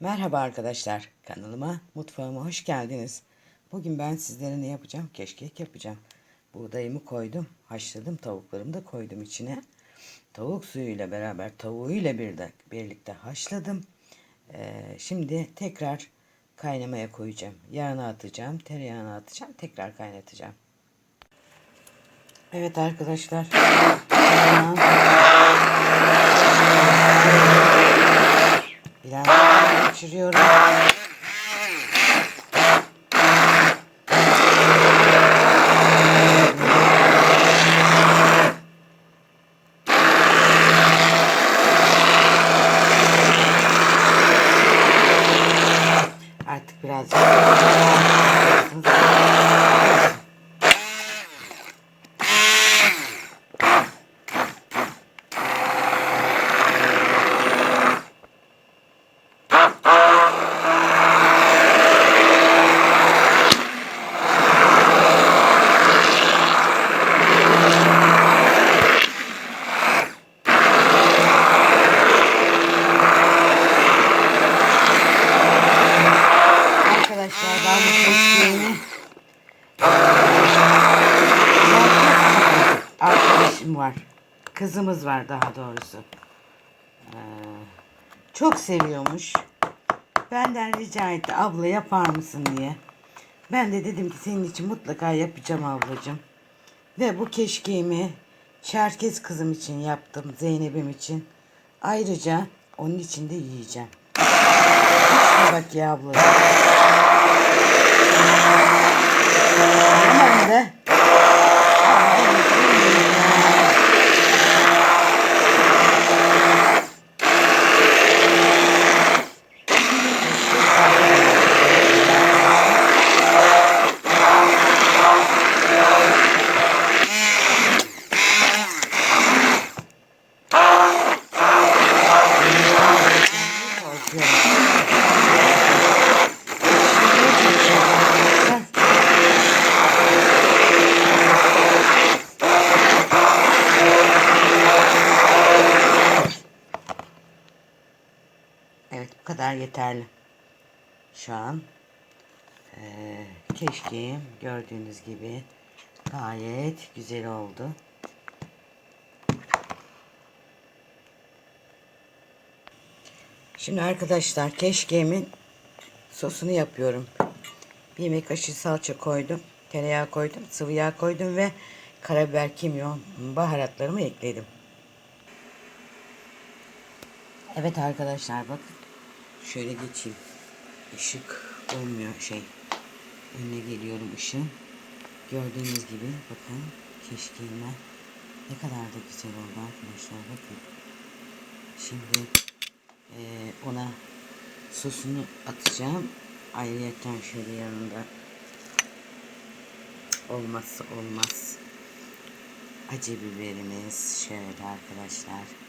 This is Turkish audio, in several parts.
Merhaba arkadaşlar, kanalıma, mutfağıma hoş geldiniz. Bugün ben sizlere ne yapacağım? Keşkek yapacağım. Buğdayımı koydum, haşladım, tavuklarımı da koydum içine. Tavuk suyuyla beraber tavuğuyla bir de, birlikte haşladım. Ee, şimdi tekrar kaynamaya koyacağım. Yağını atacağım, tereyağını atacağım, tekrar kaynatacağım. Evet arkadaşlar. Biraz geçiriyorum. Artık biraz Arkadaşlar ben bu keşkeğini arkadaşım var. Kızımız var daha doğrusu. Ee, çok seviyormuş. Benden rica etti abla yapar mısın diye. Ben de dedim ki senin için mutlaka yapacağım ablacığım. Ve bu keşkeğimi Çerkez kızım için yaptım. Zeynep'im için. Ayrıca onun için de yiyeceğim. Şuna bak ya abla. De. Evet kadar yeterli. Şu an eee keşkeğim gördüğünüz gibi gayet güzel oldu. Şimdi arkadaşlar keşkeğimin sosunu yapıyorum. Bir yemek kaşığı salça koydum. Tereyağı koydum. Sıvı yağ koydum ve karabiber, kimyon, baharatlarımı ekledim. Evet arkadaşlar bakın. Şöyle geçeyim. Işık olmuyor şey. Önüne geliyorum ışığın. Gördüğünüz gibi bakın keşkeğime ne kadar da güzel oldu arkadaşlar bakın. Şimdi eee, ona sosunu atacağım. Ayrıyeten şöyle yanında olmazsa olmaz acı biberimiz şöyle arkadaşlar.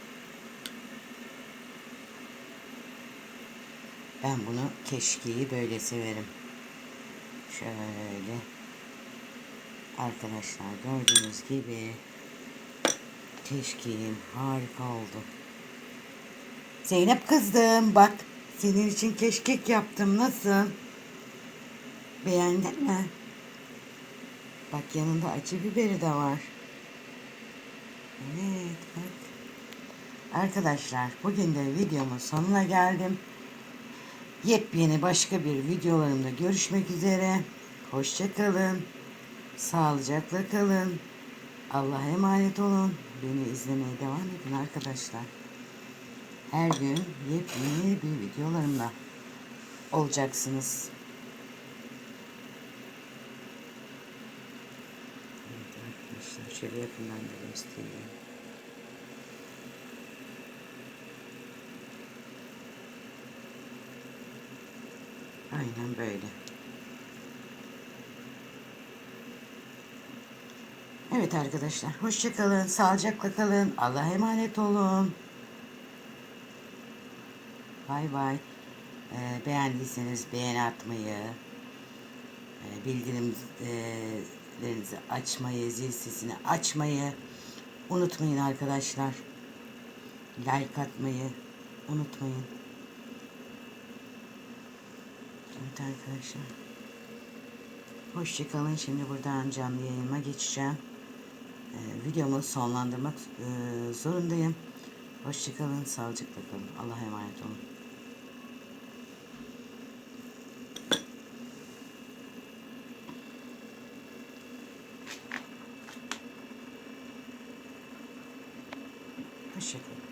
Ben bunu keşkeği böyle severim. Şöyle. Arkadaşlar gördüğünüz gibi keşkeğim harika oldu. Zeynep kızdım bak senin için keşkek yaptım nasıl? Beğendin mi? Bak yanında acı biberi de var. Evet bak. Arkadaşlar bugün de videomun sonuna geldim. Yepyeni başka bir videolarımda görüşmek üzere. Hoşçakalın. Sağlıcakla kalın. Allah'a emanet olun. Beni izlemeye devam edin arkadaşlar. Her gün yepyeni bir videolarımla olacaksınız. Evet arkadaşlar şöyle yakından da göstereyim. Aynen böyle. Evet arkadaşlar hoşça kalın, sağlıcakla kalın, Allah'a emanet olun. Bay bay. Ee, beğendiyseniz beğeni atmayı, e, bildirimlerinizi açmayı, zil sesini açmayı unutmayın arkadaşlar. Like atmayı unutmayın. Evet arkadaşlar. Hoşçakalın. Şimdi buradan canlı yayınıma geçeceğim. Ee, videomu sonlandırmak e, zorundayım. Hoşçakalın. Sağlıcakla kalın. Allah'a emanet olun. Hoşçakalın.